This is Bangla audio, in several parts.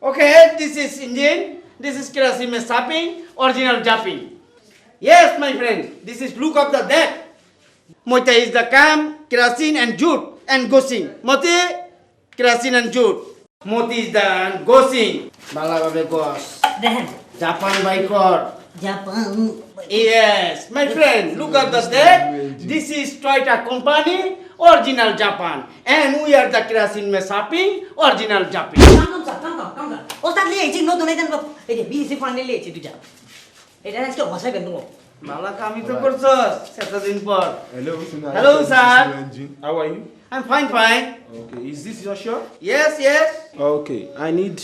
Okay, this is Indian. this is kerosene sapping, original jumping. Yes, my friend, this is look of the deck. Moti is the cam, kerosene and jute and Gosing. Moti, kerosene and jute. Moti is the gossing. Balababe goss. Japan by cord. Japan. Yes, my friend, look at the deck. This is Toyota company. Original Japan. And we are the kerosene sapping, original Japan. কাম কাম কাম কাম কাম ওস্তাদ লিয়েছি নতুন এই দেন এই যে বিএসসি ফান্ডে লিয়েছি দুইটা এটা আজকে বসাইবেন তুমি ভালো কামি তো করছস এতদিন পর Hello. Hello, sir. Engine. How are you? I'm fine, fine. Okay. Is this your shop? Yes, yes. Okay. I need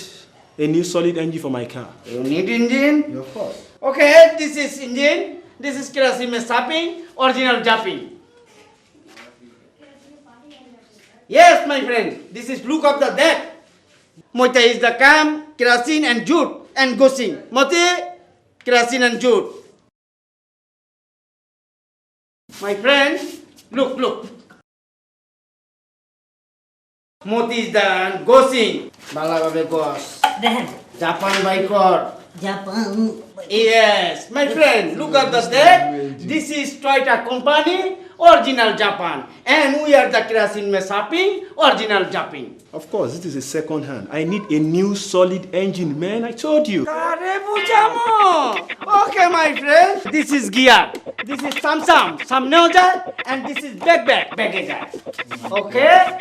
a new solid engine for my car. You need engine? Of course. Okay, this is engine. This is kerosene sapping, original Japan. Yes, my friend. This is look of the deck. Moita is the cam, kerosene and jute and gosing. Moti, kerosene and jute. My friend, look, look. Moti is the gosing. ভালোভাবে গস দেখেন Japan বাইকর Japan Yes, my friend, look at the deck. This is Toyota company, original Japan. And we are the kerosene sapping, original Japan. Of course, this is a second hand. I need a new solid engine, man. I told you. Okay, my friend. This is gear. This is Samsung, Samneoja, and this is back back baggage. Okay?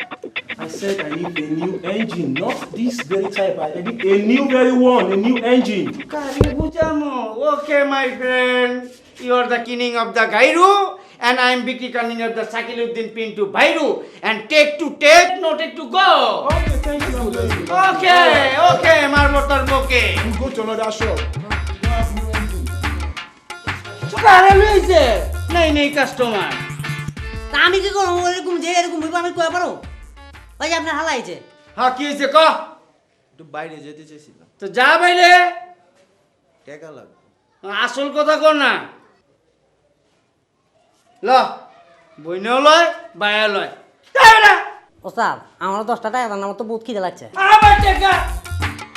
I said I need a new engine, not this very type. I need a new very one, a new engine. Okay, my friend. You are the king of the Gairu, and I am Biki Kaning the Sakiluddin pin to Bairu. And take to take, no take to go. Okay, thank you. Okay, okay, Marmotar Boke. You go to another shop. কারে লইছে নাই নাই কাস্টমার তা আমি কি করব এরকম যে এরকম হইব আমি কয়ে পারো ওই যে আপনার হালাইছে হ্যাঁ কি হয়েছে ক একটু বাইরে যেতে চেয়েছিলাম তো যা বাইরে টাকা লাগবে আসল কথা কর না ল। বইনেও লয় বায়া লয়। যাই বেটা। ওস্তাদ আমার দশটা টাকা দেন আমার তো বহুত খিদে লাগছে। আবার টেকা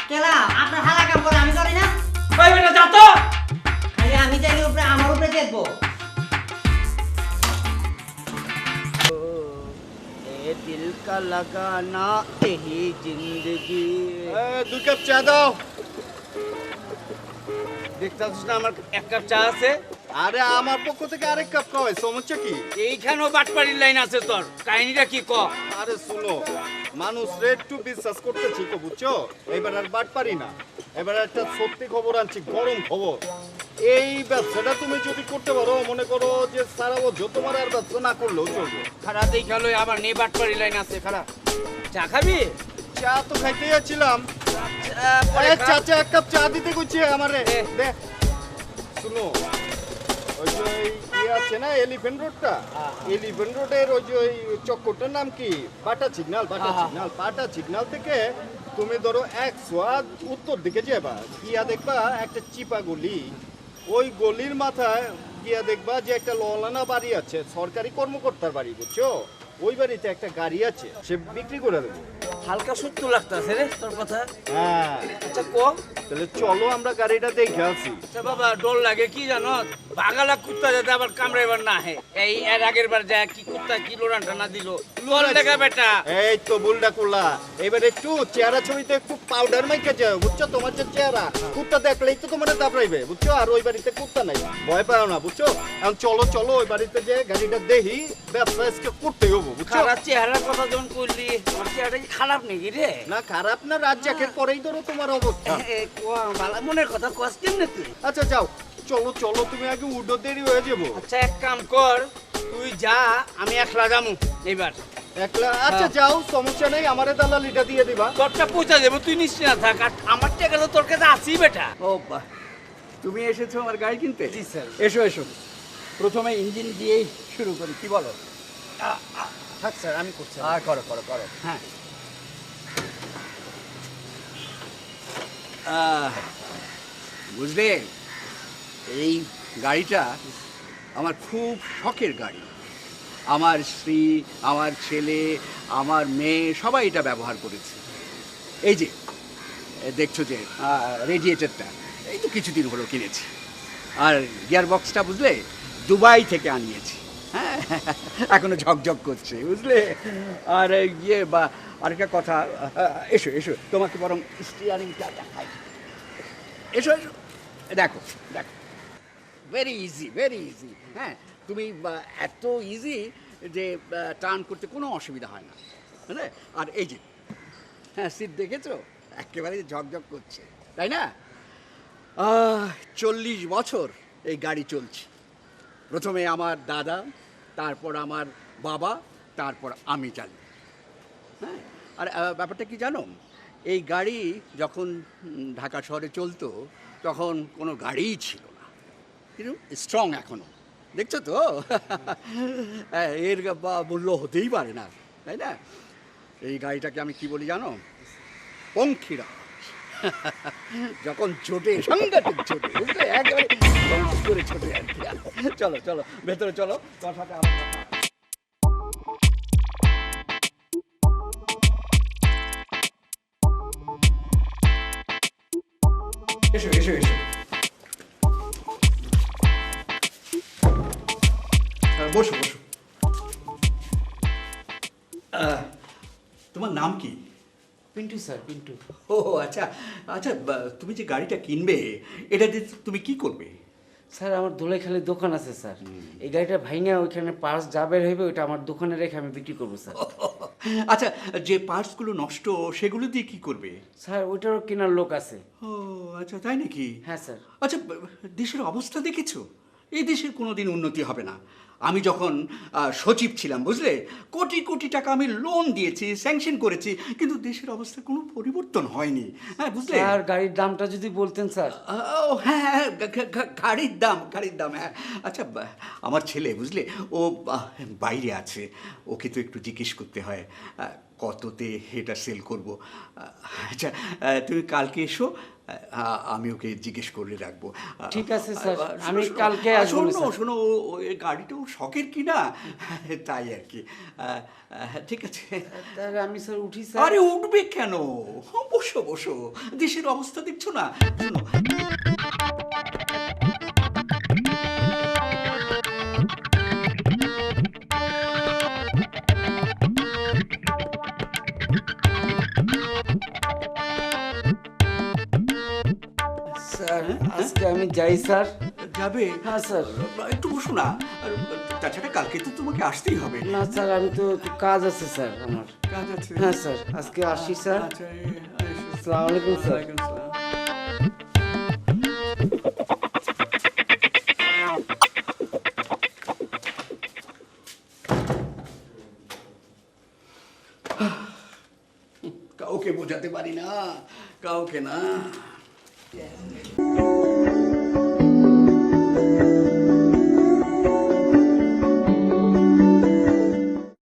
কেলা আপনার হালা কাম করে আমি করি না। ওই বেটা যা তো। খালি আমি চাইলে উপরে আমার উপরে দেখব। এ দিল কা লাগানা এই জিন্দগি। দুই কাপ চা দাও। দেখতাছিস না আমার এক কাপ চা আছে। আরে আমার পক্ষ থেকে আরেক কাপ খাওয়াই সমস্যা কি? এইখানেও বাটপাড়ির লাইন আছে তোর। কাহিনীটা কি ক? আরে শুনো মানুষ রেড টু বিশ্বাস করতে ঠিক বুঝছ? এবার আর বাট পারি না। এবার একটা সত্যি খবর আনছি গরম খবর। এই ব্যবসাটা তুমি যদি করতে পারো মনে করো যে সারা বছর তোমার আর ব্যবসা না করলেও চলবে। খারাপ দেখাল আবার নেই বাটপাড়ি লাইন আছে খারাপ চা খাবি? চা তো খাইতে যাচ্ছিলাম খা। চাচা এক কাপ চা দিতে কইছে আমারে। শুনো ওই যে ইয়ে আছে না এলিফেন্ট রোডটা এলিফেন্ট রোডের ওই যে ওই চক্করটার নাম কি? Bata signal Bata signal. Signal Bata signal থেকে তুমি ধরো একশো উত্তর দিকে যাবা গিয়া দেখবা একটা চিপা গলি। ওই গলির মাথায় গিয়া দেখবা যে একটা ললানা বাড়ি আছে সরকারি কর্মকর্তার বাড়ি বুঝছ? ওই বাড়িতে একটা গাড়ি আছে সে বিক্রি করে দেবে। হালকা সত্য লাগতাছে রে তোর কথা? হ্যাঁ। আচ্ছা ক তাহলে চলো আমরা গাড়িটা দেখে আসি। আচ্ছা বাবা ডর লাগে কি জানো? বাগালা কুত্তা যাতে আবার কামড়াইবার না হে এই এর আগের বার যা কি কুত্তা কি লোরান টানা দিল। লোল দেখা বেটা। এই তো বুলডা কুলা। এবার একটু চেহারা ছবিতে একটু পাউডার মাইকে যাও বুঝছ? তোমার যে চেহারা কুত্তা দেখলেই তো তোমার দাপড়াইবে বুঝছ? আর ওই বাড়িতে কুত্তা নাই। ভয় পাও না বুঝছ? এখন চলো চলো ওই বাড়িতে যে গাড়িটা দেখি ব্যবসা আজকে করতে হব। বুঝছ? খারাপ চেহারার কথা যখন করলি আমার চেহারাটা খারাপ নাকি রে? না খারাপ না পরেই ধরো তোমার অবস্থা। ভালো মনের কথা তুই? আচ্ছা যাও। চলো চলো তুমি আগে উডো দেরি হয়ে যাব। আচ্ছা এক কাম কর তুই যা আমি একলা যামু এবার একলা আচ্ছা যাও সমস্যা নেই আমারে দালালিটা দিয়ে দিবা। তোরটা পৌঁছা দেবো তুই নিশ্চিত থাক আর আমার টাকা তো তোর কাছে আছি বেটা। ও বাহ। তুমি এসেছ আমার গাড়ি কিনতে? জি, স্যার। এসো এসো। প্রথমে ইঞ্জিন দিয়েই শুরু করি কি বলো? থাক স্যার আমি করছি। হ্যাঁ করো করো করো। হ্যাঁ। আহ, বুঝলে এই গাড়িটা আমার খুব শখের গাড়ি। আমার স্ত্রী আমার ছেলে আমার মেয়ে সবাই এটা ব্যবহার করেছে। এই যে দেখছ যে রেডিয়েটারটা এই তো কিছুদিন হলো কিনেছি। আর গিয়ার বক্সটা বুঝলে দুবাই থেকে আনিয়েছি। হ্যাঁ এখনও ঝকঝক করছে, বুঝলে? আর ইয়ে বা, আরেকটা কথা এসো এসো, তোমাকে বরং স্টিয়ারিংটা দেখাই। এসো এসো, দেখো দেখো। ভেরি ইজি ভেরি ইজি হ্যাঁ? তুমি এত ইজি যে টার্ন করতে কোনো অসুবিধা হয় না, বুঝলে? আর এই যে হ্যাঁ সিট দেখেছ? একেবারে ঝকঝক করছে, তাই না? চল্লিশ বছর এই গাড়ি চলছে। প্রথমে আমার দাদা তারপর আমার বাবা তারপর আমি চালি হ্যাঁ আর ব্যাপারটা কি জানো? এই গাড়ি যখন ঢাকা শহরে চলতো তখন কোনো গাড়িই ছিল না। কিন্তু স্ট্রং এখনও দেখছ তো? হ্যাঁ, এর বা- মূল্য হতেই পারে না তাই না? এই গাড়িটাকে আমি কি বলি জানো? পঙ্খিরা। যখন ছোটে সাংঘাতিক ছোটে একেবারে করে ছোটে চলো চলো ভেতরে চলো তোর সাথে এসো এসো এসো। হ্যাঁ, বসো বসো। তোমার নাম কি? পিন্টু স্যার পিন্টু। ও আচ্ছা আচ্ছা তুমি যে গাড়িটা কিনবে এটা দিয়ে তুমি কি করবে? স্যার আমার দোলাইখালি দোকান আছে স্যার। এই গাড়িটা ভাইঙা ওইখানে পার্স যা বের হইবে ওইটা আমার দোকানে রেখে আমি বিক্রি করব স্যার। আচ্ছা যে পার্টসগুলো নষ্ট সেগুলো দিয়ে কি করবে? স্যার ওইটারও কেনার লোক আছে। ও আচ্ছা তাই নাকি? হ্যাঁ স্যার। আচ্ছা দেশের অবস্থা দেখেছ? এই দেশের কোনো দিন উন্নতি হবে না। আমি যখন সচিব ছিলাম বুঝলে? কোটি কোটি টাকা আমি লোন দিয়েছি স্যাংশন করেছি কিন্তু দেশের অবস্থা কোনো পরিবর্তন হয়নি। হ্যাঁ বুঝলে? আর গাড়ির দামটা যদি বলতেন স্যার। ও হ্যাঁ হ্যাঁ গা- গাড়ির দাম গাড়ির দাম হ্যাঁ। আচ্ছা আমার ছেলে বুঝলে? ও বাইরে আছে। ওকে তো একটু জিজ্ঞেস করতে হয়। কততে এটা সেল করব। আচ্ছা তুমি কালকে এসো আমি ওকে জিজ্ঞেস করে রাখব। ঠিক আছে, স্যার। আমি কালকে না, শোনো। শোনো ও- ও এই গাড়িটা ওর শখের কিনা তাই আর কি। ঠিক আছে। তাহলে আমি স্যার উঠি স্যার। আরে উঠবে কেন? বসো বসো। দেশের অবস্থা দেখছ না? যাই স্যার। যাবে? হ্যাঁ স্যার। একটু বসো না। তাছাড়া কালকে তো তোমাকে আসতেই হবে। না স্যার আমি তো কাজ আছে স্যার আমার। কাজ আছে? হ্যাঁ স্যার আজকে আসি স্যার। আচ্ছা। আসসালামু আলাইকুম স্যার। কাউকে বোঝাতে পারি না কাউকে না।